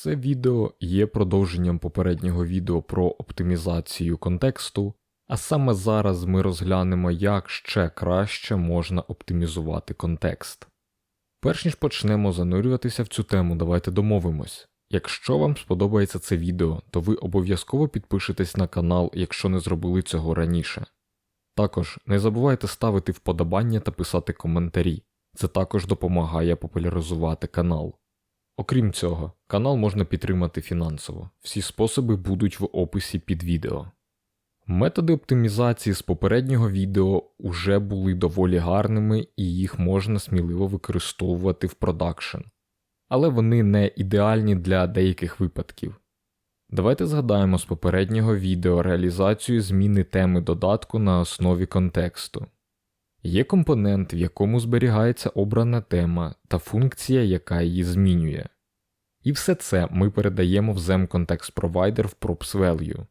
Це відео є продовженням попереднього відео про оптимізацію контексту, а саме зараз ми розглянемо, як ще краще можна оптимізувати контекст. Перш ніж почнемо занурюватися в цю тему, давайте домовимось. Якщо вам сподобається це відео, то ви обов'язково підпишетесь на канал, якщо не зробили цього раніше. Також не забувайте ставити вподобання та писати коментарі, це також допомагає популяризувати канал. Окрім цього, канал можна підтримати фінансово, всі способи будуть в описі під відео. Методи оптимізації з попереднього відео уже були доволі гарними і їх можна сміливо використовувати в продакшн, але вони не ідеальні для деяких випадків. Давайте згадаємо з попереднього відео реалізацію зміни теми додатку на основі контексту. Є компонент, в якому зберігається обрана тема та функція, яка її змінює. І все це ми передаємо в Zem Context Provider в Props Value.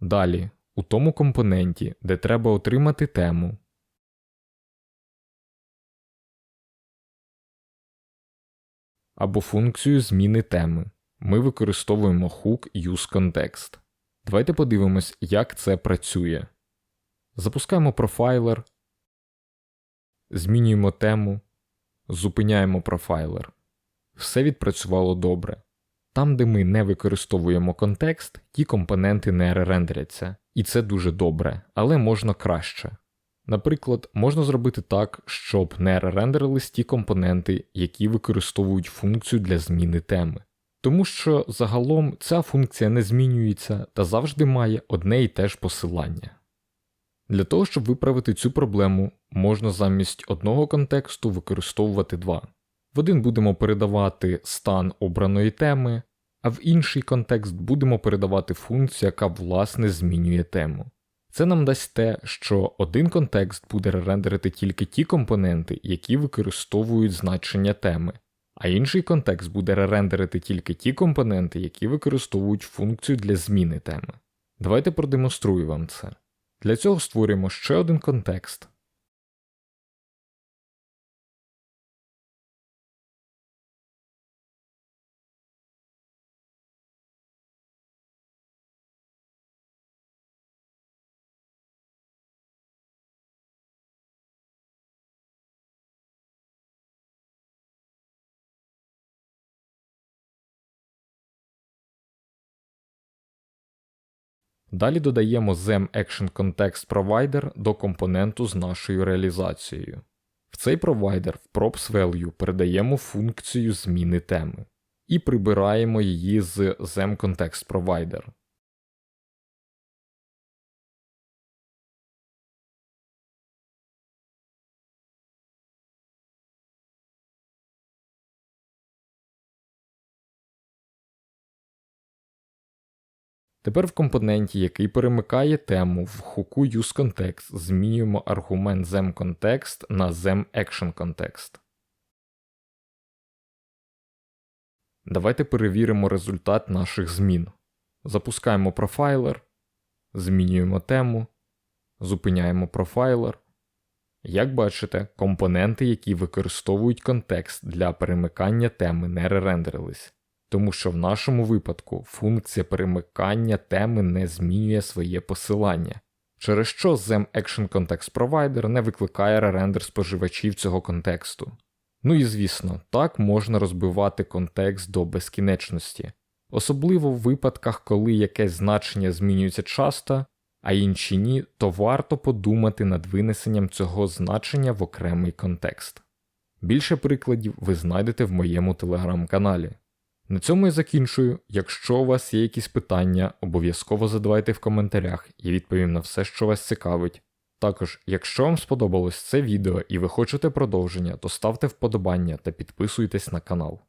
Далі, у тому компоненті, де треба отримати тему, або функцію зміни теми, ми використовуємо hook useContext. Давайте подивимось, як це працює. Запускаємо профайлер, змінюємо тему, зупиняємо профайлер. Все відпрацювало добре. Там, де ми не використовуємо контекст, ті компоненти не ререндеряться, і це дуже добре, але можна краще. Наприклад, можна зробити так, щоб не ререндерились ті компоненти, які використовують функцію для зміни теми. Тому що загалом ця функція не змінюється та завжди має одне і те ж посилання. Для того, щоб виправити цю проблему, можна замість одного контексту використовувати два. В один будемо передавати стан обраної теми, а в інший контекст будемо передавати функцію, яка власне змінює тему. Це нам дасть те, що один контекст буде рендерити тільки ті компоненти, які використовують значення теми, а інший контекст буде ререндерити тільки ті компоненти, які використовують функцію для зміни теми. Давайте продемонструю вам це. Для цього створюємо ще один контекст. Далі додаємо Zem Action Context Provider до компоненту з нашою реалізацією. В цей провайдер в props value передаємо функцію зміни теми і прибираємо її з Zem Context Provider. Тепер в компоненті, який перемикає тему в хуку useContext, змінюємо аргумент ZemContext на ZemActionContext. Давайте перевіримо результат наших змін. Запускаємо профайлер, змінюємо тему, зупиняємо профайлер. Як бачите, компоненти, які використовують контекст для перемикання теми, не ререндерились тому що в нашому випадку функція перемикання теми не змінює своє посилання, через що Zem Action Context Provider не викликає ререндер споживачів цього контексту. Ну і звісно, так можна розбивати контекст до безкінечності, особливо в випадках, коли якесь значення змінюється часто, а інші ні, то варто подумати над винесенням цього значення в окремий контекст. Більше прикладів ви знайдете в моєму телеграм-каналі. На цьому я закінчую. Якщо у вас є якісь питання, обов'язково задавайте в коментарях і відповім на все, що вас цікавить. Також, якщо вам сподобалось це відео і ви хочете продовження, то ставте вподобання та підписуйтесь на канал.